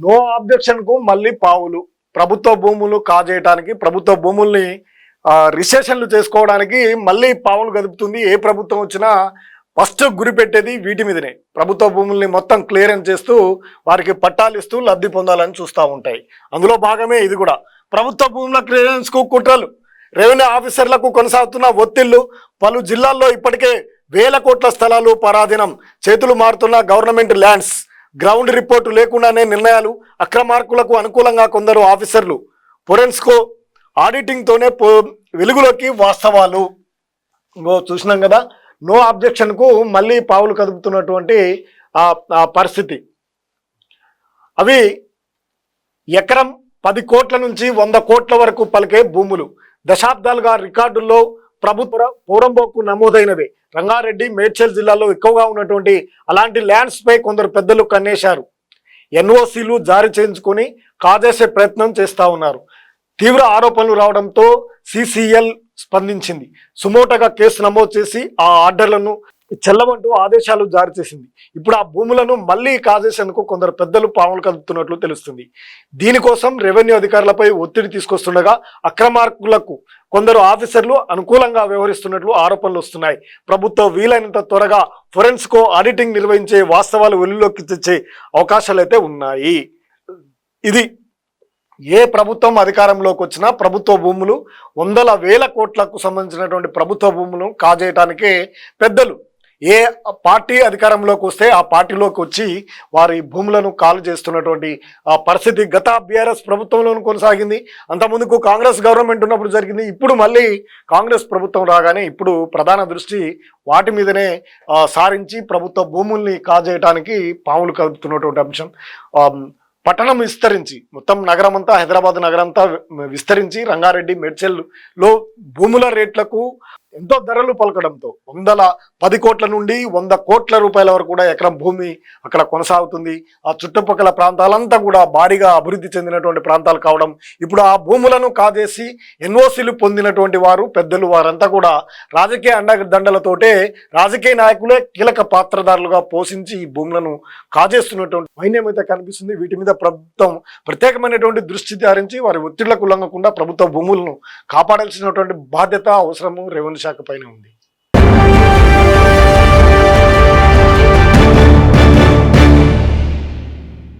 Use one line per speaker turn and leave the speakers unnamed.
No ఆబ్జెక్షన్కు మళ్ళీ పావులు. ప్రభుత్వ భూములు కాజేయటానికి ప్రభుత్వ భూముల్ని రిసెషన్లు చేసుకోవడానికి మళ్ళీ పావులు గదుపుతుంది. ఏ ప్రభుత్వం వచ్చినా ఫస్ట్ గురి పెట్టేది వీటి మీదనే. ప్రభుత్వ భూముల్ని మొత్తం క్లియరెన్స్ చేస్తూ వారికి పట్టాలు ఇస్తూ లబ్ధి పొందాలని చూస్తూ ఉంటాయి. అందులో భాగమే ఇది కూడా. ప్రభుత్వ భూముల క్లియరెన్స్కు కుట్రలు. రెవెన్యూ ఆఫీసర్లకు కొనసాగుతున్న ఒత్తిళ్ళు పలు జిల్లాల్లో ఇప్పటికే వేల కోట్ల స్థలాలు పరాధీనం. చేతులు మారుతున్న గవర్నమెంట్ ల్యాండ్స్. గ్రౌండ్ రిపోర్టు లేకుండానే నిర్ణయాలు అక్రమార్కులకు అనుకూలంగా కొందరు ఆఫీసర్లు. ఫొరెన్స్కో ఆడిటింగ్తోనే పో వెలుగులోకి వాస్తవాలు. ఇంకో చూసినాం కదా నో అబ్జెక్షన్కు మళ్ళీ పావులు కదుపుతున్నటువంటి ఆ ఆ పరిస్థితి. అవి ఎకరం పది కోట్ల నుంచి వంద కోట్ల వరకు పలికే భూములు. దశాబ్దాలుగా రికార్డుల్లో ప్రభుత్వ పూరంబోకు నమోదైనవి రంగారెడ్డి మేడ్చల్ జిల్లాలో ఎక్కువగా ఉన్నటువంటి అలాంటి ల్యాండ్స్ పై కొందరు పెద్దలు కన్నేశారు. ఎన్ఓసీలు జారీ చేయించుకొని కాజేసే ప్రయత్నం చేస్తా ఉన్నారు. తీవ్ర ఆరోపణలు రావడంతో సిసిఎల్ స్పందించింది. సుమోటగా కేసు నమోదు చేసి ఆ ఆర్డర్లను చెల్లవంటూ ఆదేశాలు జారీ చేసింది. ఇప్పుడు ఆ భూములను మళ్ళీ కాజేసేందుకు కొందరు పెద్దలు పాములు కదుపుతున్నట్లు తెలుస్తుంది. దీనికోసం రెవెన్యూ అధికారులపై ఒత్తిడి తీసుకొస్తుండగా అక్రమార్కులకు కొందరు ఆఫీసర్లు అనుకూలంగా వ్యవహరిస్తున్నట్లు ఆరోపణలు వస్తున్నాయి. ప్రభుత్వం వీలైనంత త్వరగా ఫొరెన్స్కో ఆడిటింగ్ నిర్వహించే వాస్తవాలు వెలుగులోకి తెచ్చే అవకాశాలు ఉన్నాయి. ఇది ఏ ప్రభుత్వం అధికారంలోకి వచ్చినా ప్రభుత్వ భూములు వందల వేల కోట్లకు సంబంధించినటువంటి ప్రభుత్వ భూములను కాజేయటానికే పెద్దలు ఏ పార్టీ అధికారంలోకి వస్తే ఆ పార్టీలోకి వచ్చి వారి భూములను కాలు చేస్తున్నటువంటి ఆ పరిస్థితి గత బీఆర్ఎస్ ప్రభుత్వంలోనూ కొనసాగింది. అంతకుముందుకు కాంగ్రెస్ గవర్నమెంట్ ఉన్నప్పుడు జరిగింది. ఇప్పుడు మళ్ళీ కాంగ్రెస్ ప్రభుత్వం రాగానే ఇప్పుడు ప్రధాన దృష్టి వాటి మీదనే సారించి ప్రభుత్వ భూముల్ని కాజేయటానికి పాములు కలుపుతున్నటువంటి అంశం. పట్టణం విస్తరించి మొత్తం నగరం అంతా హైదరాబాద్ నగరం అంతా విస్తరించి రంగారెడ్డి మెడ్చెల్లో భూముల రేట్లకు ఎంతో ధరలు పలకడంతో వందల పది కోట్ల నుండి వంద కోట్ల రూపాయల వరకు కూడా ఎకరం భూమి అక్కడ కొనసాగుతుంది. ఆ చుట్టుపక్కల ప్రాంతాలంతా కూడా భారీగా అభివృద్ధి చెందినటువంటి ప్రాంతాలు కావడం ఇప్పుడు ఆ భూములను కాజేసి ఎన్ఓసీలు పొందినటువంటి వారు పెద్దలు వారంతా కూడా రాజకీయ అండదండలతోటే రాజకీయ నాయకులే కీలక పాత్రధారులుగా పోషించి ఈ భూములను కాజేస్తున్నటువంటి వైన్యం అయితే కనిపిస్తుంది వీటి మీద ప్రభుత్వం ప్రత్యేకమైనటువంటి దృష్టి ధారించి వారి ఒత్తిళ్ళకు లొంగకుండా ప్రభుత్వ భూములను కాపాడాల్సినటువంటి బాధ్యత అవసరము రెవెన్యూ శాఖ పైన ఉంది.